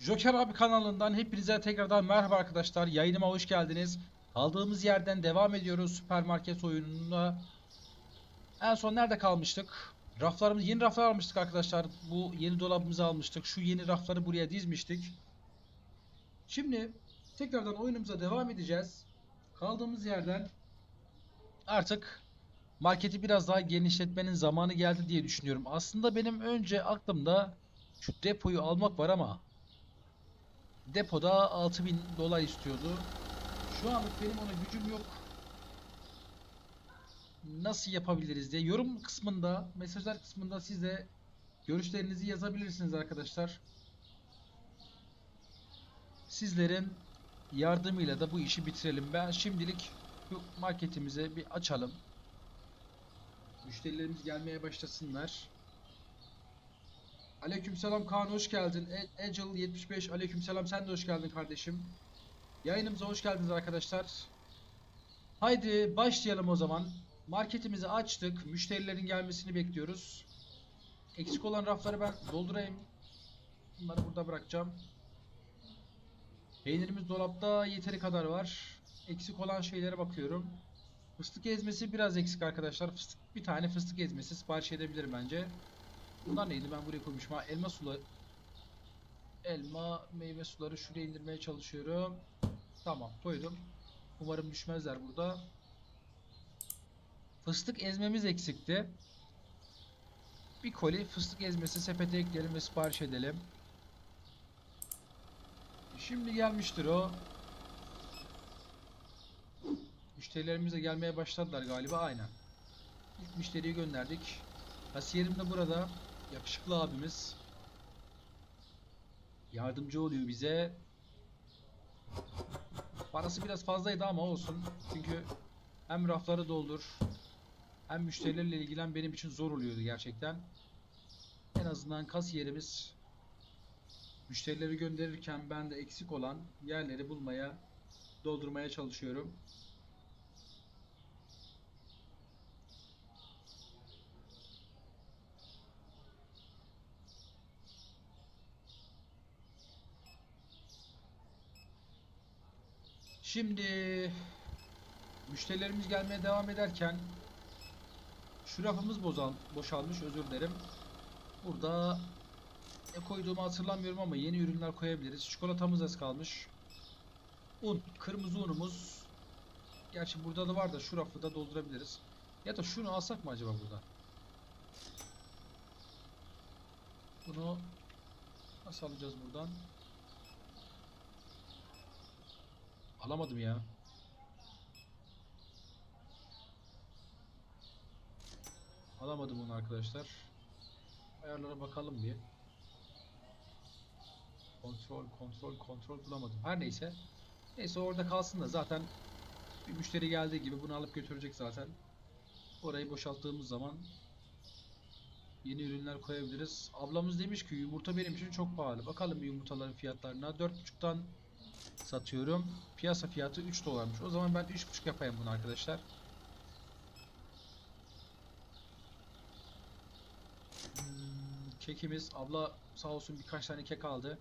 Joker abi kanalından hepinize tekrardan merhaba arkadaşlar. Yayınıma hoş geldiniz. Kaldığımız yerden devam ediyoruz süpermarket oyununa. En son nerede kalmıştık? Raflarımız yeni raflar almıştık arkadaşlar. Bu yeni dolabımızı almıştık. Şu yeni rafları buraya dizmiştik. Şimdi tekrardan oyunumuza devam edeceğiz. Kaldığımız yerden artık marketi biraz daha genişletmenin zamanı geldi diye düşünüyorum. Aslında benim önce aklımda şu depoyu almak var ama depoda 6000 dolar istiyordu. Şu anlık benim ona gücüm yok. Nasıl yapabiliriz diye yorum kısmında, mesajlar kısmında siz de görüşlerinizi yazabilirsiniz arkadaşlar. Sizlerin yardımıyla da bu işi bitirelim. Ben şimdilik marketimizi bir açalım. Müşterilerimiz gelmeye başlasınlar. Aleykümselam Kaan hoş geldin. E- Angel 75 aleykümselam sen de hoş geldin kardeşim. Yayınımıza hoş geldiniz arkadaşlar. Haydi başlayalım o zaman. Marketimizi açtık. Müşterilerin gelmesini bekliyoruz. Eksik olan rafları ben doldurayım. Bunları burada bırakacağım. Peynirimiz dolapta yeteri kadar var. Eksik olan şeylere bakıyorum. Fıstık ezmesi biraz eksik arkadaşlar. Fıstık, bir tane fıstık ezmesi sipariş edebilirim bence. Bunlar neydi? Ben buraya koymuşum. Ha, elma suları. Elma, meyve suları şuraya indirmeye çalışıyorum. Tamam, koydum. Umarım düşmezler burada. Fıstık ezmemiz eksikti. Bir koli fıstık ezmesi sepete ekleyelim ve sipariş edelim. Şimdi gelmiştir o. Müşterilerimiz de gelmeye başladılar galiba aynen. İlk müşteriyi gönderdik. Kasiyerim de burada. Yakışıklı abimiz. Yardımcı oluyor bize. Parası biraz fazlaydı ama olsun. Çünkü hem rafları doldur hem müşterilerle ilgilen benim için zor oluyordu gerçekten. En azından kasiyerimiz müşterileri gönderirken ben de eksik olan yerleri bulmaya, doldurmaya çalışıyorum. Şimdi müşterilerimiz gelmeye devam ederken şu rafımız bozal, boşalmış özür dilerim. Burada ne koyduğumu hatırlamıyorum ama yeni ürünler koyabiliriz. Çikolatamız az kalmış. Un, kırmızı unumuz. Gerçi burada da var da şu rafı da doldurabiliriz. Ya da şunu alsak mı acaba burada? Bunu nasıl alacağız buradan? Alamadım ya. Alamadım onu arkadaşlar. Ayarlara bakalım bir. Kontrol, kontrol, kontrol bulamadım. Her neyse. Neyse orada kalsın da zaten bir müşteri geldiği gibi bunu alıp götürecek zaten. Orayı boşalttığımız zaman yeni ürünler koyabiliriz. Ablamız demiş ki yumurta benim için çok pahalı. Bakalım yumurtaların fiyatlarına. 4.5'tan satıyorum. Piyasa fiyatı 3 dolarmış. O zaman ben 3.5 yapayım bunu arkadaşlar. Hmm, kekimiz abla sağ olsun birkaç tane kek aldı.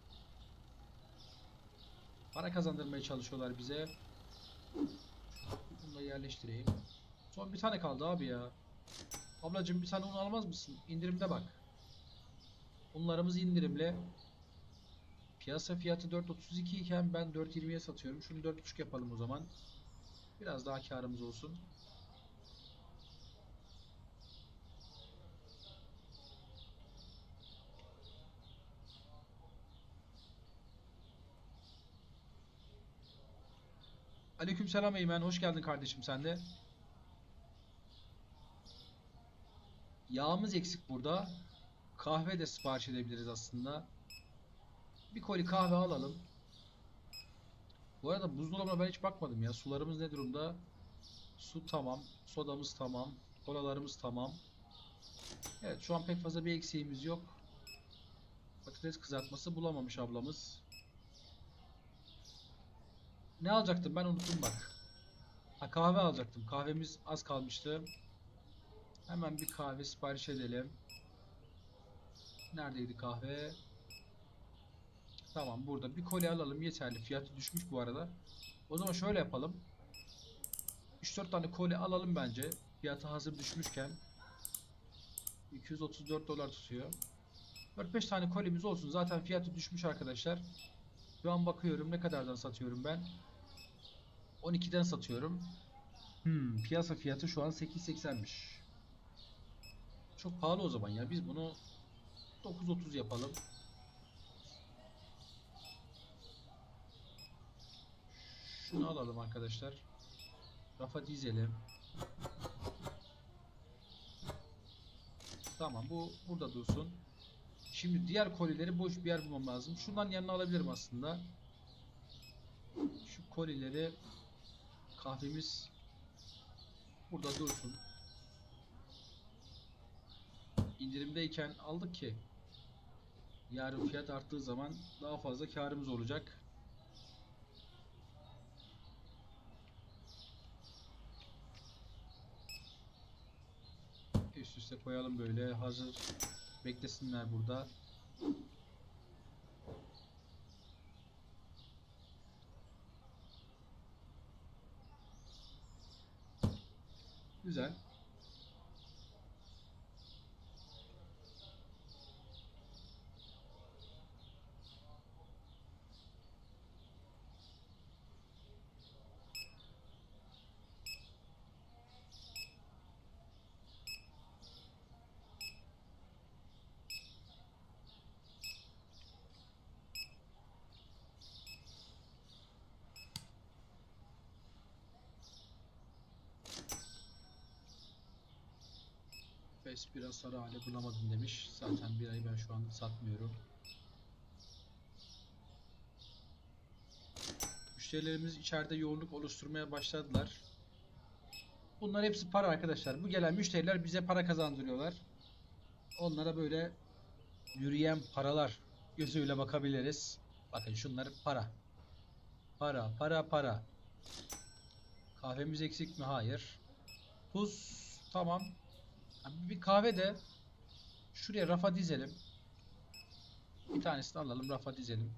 Para kazandırmaya çalışıyorlar bize. Bunu da yerleştireyim. Son bir tane kaldı abi ya. Ablacığım bir tane un almaz mısın? İndirimde bak. Unlarımız indirimli. Piyasa fiyatı 4.32 iken ben 4.20'ye satıyorum. Şunu 4.5 yapalım o zaman. Biraz daha karımız olsun. Aleykümselam Eymen. Hoş geldin kardeşim sen de. Yağımız eksik burada. Kahve de sipariş edebiliriz aslında. Bir koli kahve alalım. Bu arada buzdolabına ben hiç bakmadım ya. Sularımız ne durumda? Su tamam. Sodamız tamam. Kolalarımız tamam. Evet şu an pek fazla bir eksiğimiz yok. Patates kızartması bulamamış ablamız. Ne alacaktım ben unuttum bak. Ha kahve alacaktım. Kahvemiz az kalmıştı. Hemen bir kahve sipariş edelim. Neredeydi kahve? Tamam burada bir koli alalım yeterli. Fiyatı düşmüş bu arada. O zaman şöyle yapalım. 3-4 tane koli alalım bence. Fiyatı hazır düşmüşken. 234 dolar tutuyor. 4-5 tane kolimiz olsun. Zaten fiyatı düşmüş arkadaşlar. Şu an bakıyorum ne kadardan satıyorum ben. 12'den satıyorum. Hmm, piyasa fiyatı şu an 8.80'miş. Çok pahalı o zaman ya. Biz bunu 9.30 yapalım. Şunu alalım arkadaşlar. Rafa dizelim. Tamam bu burada dursun. Şimdi diğer kolileri boş bir yer bulmam lazım. Şundan yanına alabilirim aslında. Şu kolileri kahvemiz burada dursun. İndirimdeyken aldık ki yarın fiyat arttığı zaman daha fazla karımız olacak. Üst üste koyalım böyle hazır beklesinler burada. Fes biraz sarı hale bulamadım demiş. Zaten bir ay ben şu an satmıyorum. Müşterilerimiz içeride yoğunluk oluşturmaya başladılar. Bunlar hepsi para arkadaşlar. Bu gelen müşteriler bize para kazandırıyorlar. Onlara böyle yürüyen paralar gözüyle bakabiliriz. Bakın şunlar para. Para, para, para. Kahvemiz eksik mi? Hayır. Tuz tamam. Abi bir kahve de şuraya rafa dizelim. Bir tanesini alalım rafa dizelim.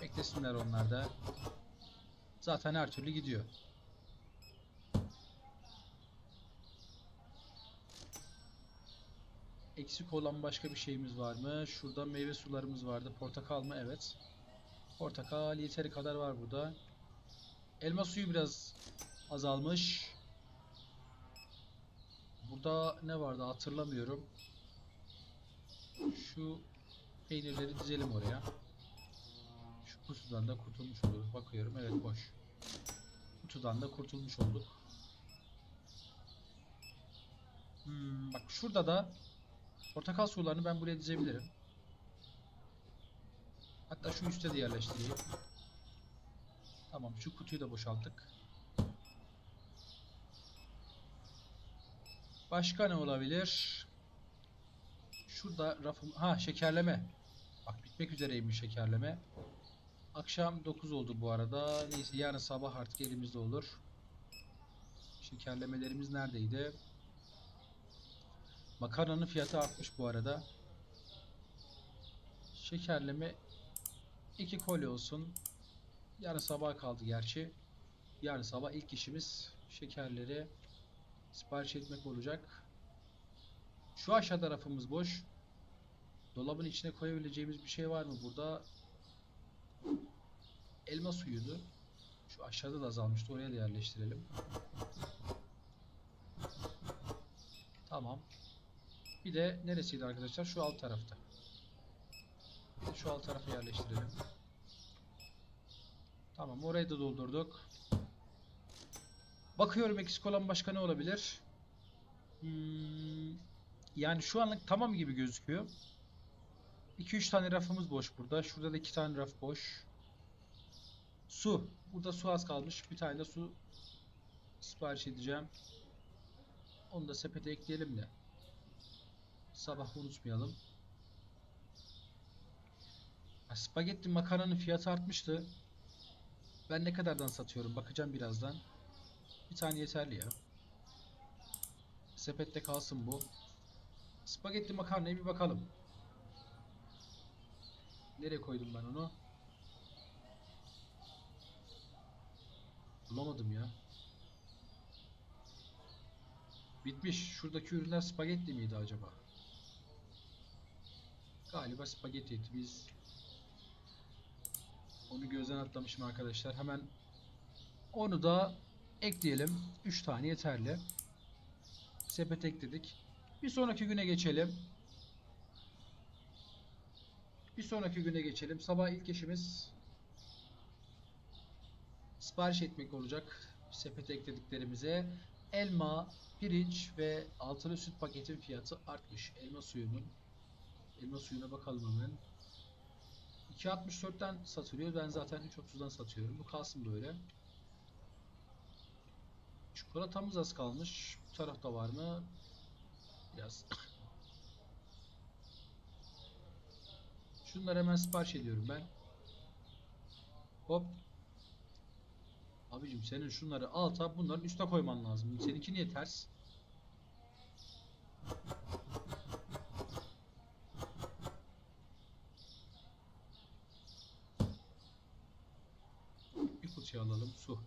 Beklesinler onlar da. Zaten her türlü gidiyor. Eksik olan başka bir şeyimiz var mı? Şurada meyve sularımız vardı. Portakal mı? Evet. Portakal yeteri kadar var burada. Elma suyu biraz azalmış. Burada ne vardı hatırlamıyorum. Şu peynirleri dizelim oraya. Şu kutudan da kurtulmuş oluruz. Bakıyorum evet boş. Kutudan da kurtulmuş olduk. Hmm, bak şurada da portakal sularını ben buraya dizebilirim. Hatta şu üstte de yerleştireyim. Tamam şu kutuyu da boşalttık. Başka ne olabilir? Şurada rafım... Ha şekerleme. Bak bitmek üzereymiş şekerleme. Akşam 9 oldu bu arada. Neyse yarın sabah artık elimizde olur. Şekerlemelerimiz neredeydi? Makarnanın fiyatı artmış bu arada. Şekerleme 2 koli olsun. Yarın sabah kaldı gerçi. Yarın sabah ilk işimiz şekerleri sipariş etmek olacak. Şu aşağı tarafımız boş. Dolabın içine koyabileceğimiz bir şey var mı burada? Elma suyuydu. Şu aşağıda da azalmıştı. Oraya da yerleştirelim. Tamam. Bir de neresiydi arkadaşlar? Şu alt tarafta. Şu alt tarafa yerleştirelim. Tamam orayı da doldurduk. Bakıyorum eksik olan başka ne olabilir? Hmm, yani şu anlık tamam gibi gözüküyor. 2-3 tane rafımız boş burada. Şurada da 2 tane raf boş. Su. Burada su az kalmış. Bir tane de su sipariş edeceğim. Onu da sepete ekleyelim de. Sabah unutmayalım. Spagetti makarnanın fiyatı artmıştı. Ben ne kadardan satıyorum bakacağım birazdan. Bir tane yeterli ya. Sepette kalsın bu. Spagetti makarnaya bir bakalım. Nereye koydum ben onu? Bulamadım ya. Bitmiş. Şuradaki ürünler spagetti miydi acaba? Galiba spagettiydi. Biz onu gözden atlamışım arkadaşlar. Hemen onu da ekleyelim. 3 tane yeterli. Sepet ekledik. Bir sonraki güne geçelim. Bir sonraki güne geçelim. Sabah ilk işimiz sipariş etmek olacak. Sepete eklediklerimize elma, pirinç ve altılı süt paketin fiyatı artmış. Elma suyunun. Elma suyuna bakalım hemen. 2.64'ten satılıyor. Ben zaten 3.30'dan satıyorum. Bu kalsın böyle. Çikolatamız az kalmış. Bu tarafta var mı? Biraz. Şunları hemen sipariş ediyorum ben. Hop. Abicim senin şunları alta bunların üste koyman lazım. Seninki niye ters? Bir fıçı alalım. Su.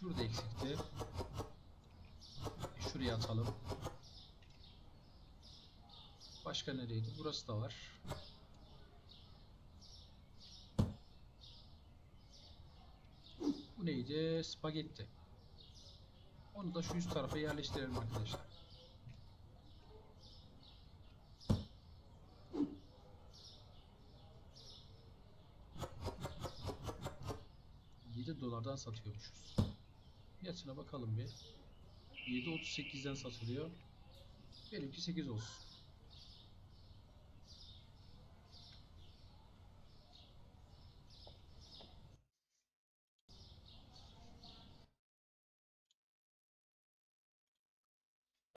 Şurada eksikti. Atalım. Başka nereydi? Burası da var. Bu neydi? Spagetti. Onu da şu üst tarafa yerleştirelim arkadaşlar. ...7 dolardan satıyormuşuz. Fiyatına bakalım bir. 7.38'den satılıyor. Benimki 8 olsun.